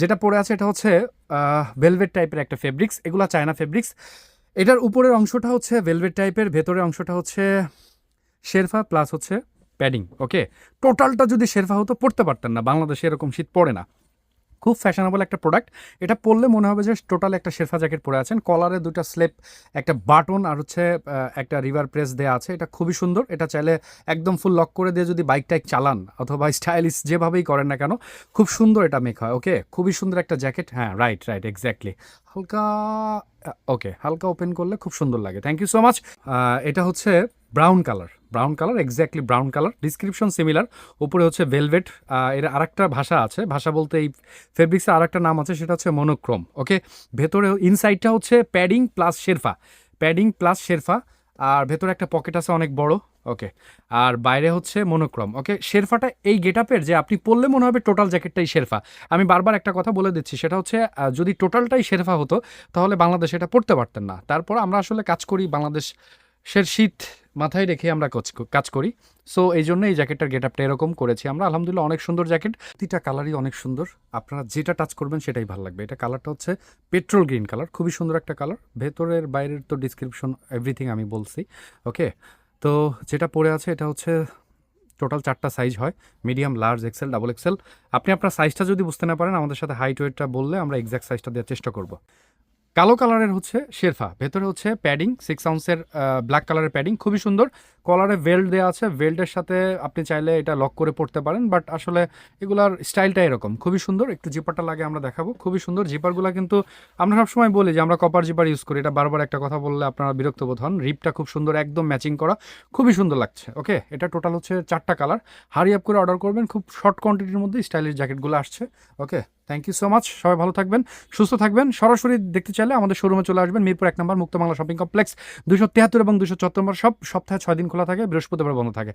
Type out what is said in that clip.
যেটা পরে আছে এটা হচ্ছে ভেলভেট টাইপের একটা ফেব্রিক্স এগুলো চায়না ফেব্রিক্স এটার উপরের অংশটা হচ্ছে ভেলভেট টাইপের ভেতরের অংশটা হচ্ছে শেরফা প্লাস হচ্ছে প্যাডিং ওকে টোটালটা যদি শেরফা হতো, পড়তে পারতেন না, বাংলাদেশে এরকম শীত পড়ে না। খুব ফ্যাশনেবল একটা প্রোডাক্ট এটা পরলে মনে হবে যে টোটাল একটা শেরফা জ্যাকেট পরে আছেন। কলারে দুটো স্লেপ একটা বাটন আর হচ্ছে একটা রিভার প্রেস দেওয়া আছে। এটা খুবই সুন্দর। এটা চাইলে একদম ফুল লক করে দিয়ে যদি বাইক টাইক চালান অথবা স্টাইলিশ যেভাবেই করেন না কেন, খুব সুন্দর এটা মেক হয় ওকে খুবই সুন্দর একটা জ্যাকেট হ্যাঁ রাইট রাইট এক্স্যাক্টলি হালকা ওকে হালকা ওপেন করলে খুব সুন্দর লাগে। থ্যাংক ইউ সো মাচ এটা হচ্ছে brown colour brown colour exactly brown colour description similar উপরে হচ্ছে ভেলভেট এর আরেকটা ভাষা আছে। ভাষা বলতে এই ফেব্রিক্সের আরেকটা নাম আছে, সেটা হচ্ছে মনোক্রোম ওকে ভেতরে ইনসাইডটা হচ্ছে padding plus sherpa. Padding plus sherpa, আর ভেতরে একটা পকেট আছে অনেক বড় ওকে আর বাইরে হচ্ছে মনোক্রম ওকে শেরফাটা এই গেট আপের যে আপনি পরলে মনে হবে টোটাল জ্যাকেটটাই শেরফা। আমি বারবার একটা কথা বলে দিচ্ছি, সেটা হচ্ছে যদি টোটালটাই শেরফা হতো, তাহলে বাংলাদেশে এটা পড়তে পারতেন না। তারপর আমরা আসলে কাজ করি বাংলাদেশের শীত মাথায় রেখে আমরা কাজ- কাজ করি। সো এই জন্য এই জ্যাকেটটার গেট আপটা এরকম করেছি। আমরা আলহামদুলিল্লাহ অনেক সুন্দর জ্যাকেট। প্রতিটা কালারই অনেক সুন্দর। আপনারা যেটা টাচ করবেন সেটাই ভালো লাগবে। এটা কালারটা হচ্ছে পেট্রোল গ্রিন কালার খুবই সুন্দর একটা কালার ভেতরের বাইরের তো ডিসক্রিপশন এভরিথিং আমি বলছি। ওকে তো যেটা পরে আছে, এটা হচ্ছে টোটাল চারটা সাইজ হয়। Medium large XL double XL আপনি আপনার সাইজটা যদি বুঝতে না পারেন, আমাদের সাথে হাইট ওয়েটটা বললে আমরা এক্স্যাক্ট সাইজটা দেওয়ার চেষ্টা করব। কালো কালারের হচ্ছে শেরফা, ভেতরে হচ্ছে প্যাডিং সিক্স আউন্সের ব্ল্যাক কালারের প্যাডিং খুবই সুন্দর। কলারে বেল্ট দেওয়া আছে বেল্টের সাথে আপনি চাইলে এটা লক করে পড়তে পারেন বাট আসলে এগুলার স্টাইলটা এরকম। খুবই সুন্দর, একটু জিপারটা লাগে আমরা দেখাবো। খুবই সুন্দর জিপারগুলো কিন্তু আমরা সবসময় বলি যে আমরা কপার জিপার ইউজ করি, এটা বারবার একটা কথা বললে আপনারা বিরক্ত বোধ হন। রিপটা খুব সুন্দর, একদম ম্যাচিং করা, খুবই সুন্দর লাগছে ওকে এটা টোটাল হচ্ছে চারটা কালার হারি আপ করে অর্ডার করবেন, খুব শর্ট কোয়ান্টিটির মধ্যে স্টাইলিশ জ্যাকেটগুলো আসছে okay thank you so much সবাই ভালো থাকবেন, সুস্থ থাকবেন। সরাসরি দেখতে চাইলে আমাদের শোরুমে চলে আসবেন, মিরপুর এক নম্বর মুক্তমাংলা শপিং কমপ্লেক্স দুশো তিয়াত্তর এবং দুশো চুয়াত্তর নম্বর সব সপ্তাহে ছয় দিন খোলা থাকে, বৃহস্পতিবার বন্ধ থাকে।